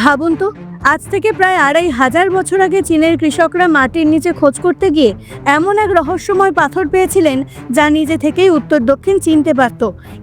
ভাবুন তো। আজ থেকে প্রায় আড়াই হাজার বছর আগে চীনের কৃষকরা মাটির নিচে খোঁজ করতে গিয়ে এমন এক রহস্যময় পাথর পেয়েছিলেন যা নিজে থেকেই উত্তর দক্ষিণ চিনতে পারত।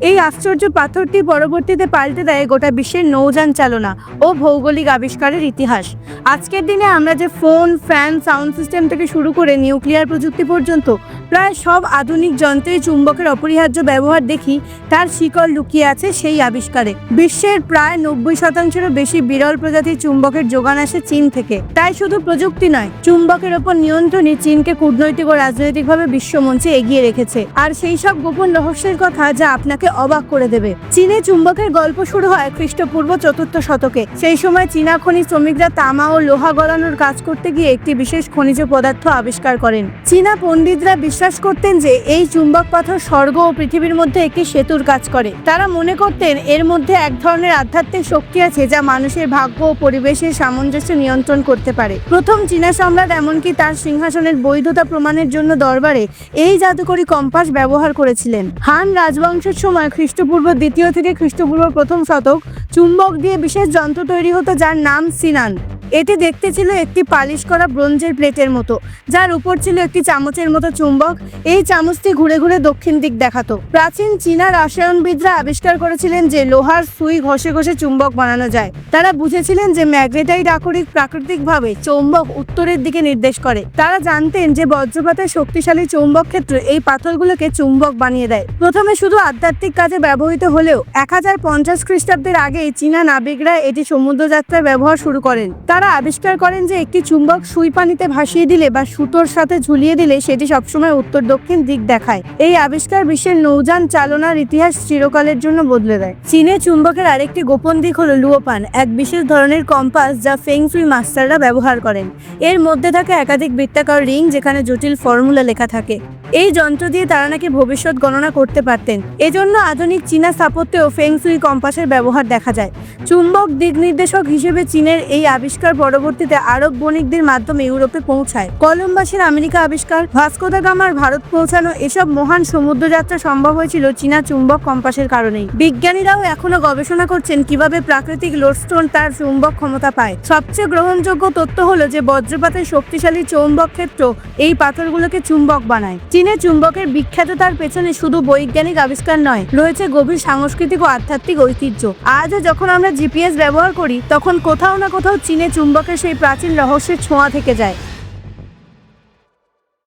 এই আশ্চর্য পাথরটি পরবর্তীতে পাল্টে দেয় গোটা বিশ্বের নৌযান চালনা ও ভৌগোলিক আবিষ্কারের ইতিহাস। আজকের দিনে আমরা যে ফোন, ফ্যান, সাউন্ড সিস্টেম থেকে শুরু করে নিউক্লিয়ার প্রযুক্তি পর্যন্ত প্রায় সব আধুনিক যন্ত্রে চুম্বকের অপরিহার্য ব্যবহার দেখি, তার শিকল লুকিয়ে আছে সেই আবিষ্কারে। বিশ্বের প্রায় নব্বই শতাংশেরও বেশি বিরল প্রজাতির চুম্বকের যোগান আসে চীন থেকে। তাই শুধু প্রযুক্তি নয়, চুম্বকের ওপর নিয়ন্ত্রণই চীনকে কূটনৈতিক ও রাজনৈতিকভাবে বিশ্বমঞ্চে এগিয়ে রেখেছে। আর সেই সব গোপন রহস্যের কথা যা আপনাকে অবাক করে দেবে। চীনে চুম্বকের গল্প শুরু হয় খ্রিস্টপূর্ব চতুর্থ শতকে। সেই সময় চীনা খনি শ্রমিকরা তামা ও লোহা গলানোর কাজ করতে গিয়ে একটি বিশেষ খনিজ পদার্থ আবিষ্কার করেন। চীনা পণ্ডিতরা বিশ্বাস করতেন যে এই চুম্বক পাথর স্বর্গ ও পৃথিবীর মধ্যে একটি সেতুর কাজ করে। তারা মনে করতেন এর মধ্যে এক ধরনের আধ্যাত্মিক শক্তি আছে যা মানুষের ভাগ্য ও পরিবেশের সামঞ্জস্য নিয়ন্ত্রণ করতে পারে। প্রথম চীনা সম্রাট এমনকি তার সিংহাসনের বৈধতা প্রমাণের জন্য দরবারে এই জাদুকরী কম্পাস ব্যবহার করেছিলেন। হান রাজবংশের সময় খ্রিস্টপূর্ব দ্বিতীয় থেকে খ্রিস্টপূর্ব প্রথম শতক চুম্বক দিয়ে বিশেষ যন্ত্র তৈরি হতো যার নাম সিনান। এটি দেখতে ছিল একটি পালিশ করা ব্রোঞ্জের প্লেটের মতো, যার উপর ছিল একটি চামচের মতো চুম্বক। এই চামচটি ঘুরে ঘুরে দক্ষিণ দিক দেখাতো। প্রাচীন চীনা রাসায়নবিদরা আবিষ্কার করেছিলেন যে লোহার সুই ঘষে ঘষে চুম্বক বানানো যায়। তারা বুঝেছিলেন যে ম্যাগনেটাইট আকরিক প্রাকৃতিকভাবে চৌম্বক উত্তরের দিকে নির্দেশ করে। তারা জানতেন যে বজ্রপাতের শক্তিশালী চৌম্বক ক্ষেত্র এই পাথরগুলোকে চুম্বক বানিয়ে দেয়। প্রথমে শুধু আধ্যাত্মিক কাজে ব্যবহৃত হলেও এক হাজার পঞ্চাশ খ্রিস্টাব্দের আগেই চীনা নাবিকরা এটি সমুদ্রযাত্রায় ব্যবহার শুরু করেন। তারা আবিষ্কার করেন যে একটি চুম্বক সুই পানিতে ভাসিয়ে দিলে বা সুতোর সাথে ঝুলিয়ে দিলে সেটি সবসময় উত্তর দক্ষিণ দিক দেখায়। এই আবিষ্কার বিশ্বের নৌযান চালনার ইতিহাস চিরকালের জন্য বদলে দেয়। চীনে চুম্বকের আরেকটি গোপন দিক হলো লুয়োপান, এক বিশেষ ধরনের কম্পাস যা ফেংসুই মাস্টাররা ব্যবহার করেন। এর মধ্যে থাকে একাধিক বৃত্তাকার রিং যেখানে জটিল ফর্মুলা লেখা থাকে। এই যন্ত্র দিয়ে তারা নাকি ভবিষ্যৎ গণনা করতে পারতেন। এজন্য আধুনিক চীনা স্থাপত্যেও ফেংসুই কম্পাসের ব্যবহার দেখা যায়। চুম্বক দিক নির্দেশক হিসেবে চীনের এই আবিষ্কার পরবর্তীতে আরব বণিকদের মাধ্যমে ইউরোপে পৌঁছায়। কলম্বাসের আমেরিকা আবিষ্কার ভাস্কোদা গামার ভারত পৌঁছানো এসব মহান সমুদ্রযাত্রা সম্ভব হয়েছিল চীনা চুম্বক কম্পাসের কারণেই। বিজ্ঞানীরাও এখনও গবেষণা করছেন কীভাবে প্রাকৃতিক লোডস্টোন তার চুম্বক ক্ষমতা পায়। সবচেয়ে গ্রহণযোগ্য তথ্য হলো যে বজ্রপাতের শক্তিশালী চৌম্বক ক্ষেত্র এই পাথরগুলোকে চুম্বক বানায়। চীনের চুম্বকের বিখ্যাত তার পেছনে শুধু বৈজ্ঞানিক আবিষ্কার নয়, রয়েছে গভীর সাংস্কৃতিক ও আধ্যাত্মিক ঐতিহ্য। আজও যখন আমরা জিপিএস ব্যবহার করি, তখন কোথাও না কোথাও চীনে চুম্বকের সেই প্রাচীন রহস্যের ছোঁয়া থেকে যায়।